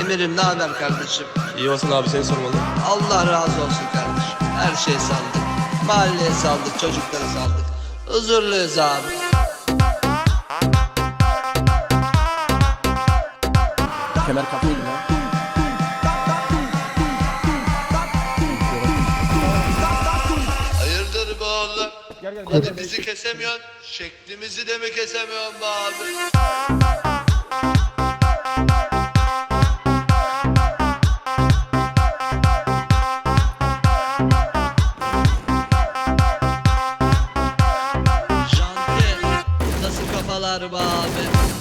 Emir'im ne haber kardeşim? İyi olsun abi seni sormalı. Allah razı olsun kardeşim. Her şey saldık. Mahalleye saldık, çocukları saldık. Huzurluyuz abi. Kemer kapıydı lan. Hayırdır be oğlum? Hadi bizi kesemiyorsun, şeklimizi de mi kesemiyorsun be abi? çalar be.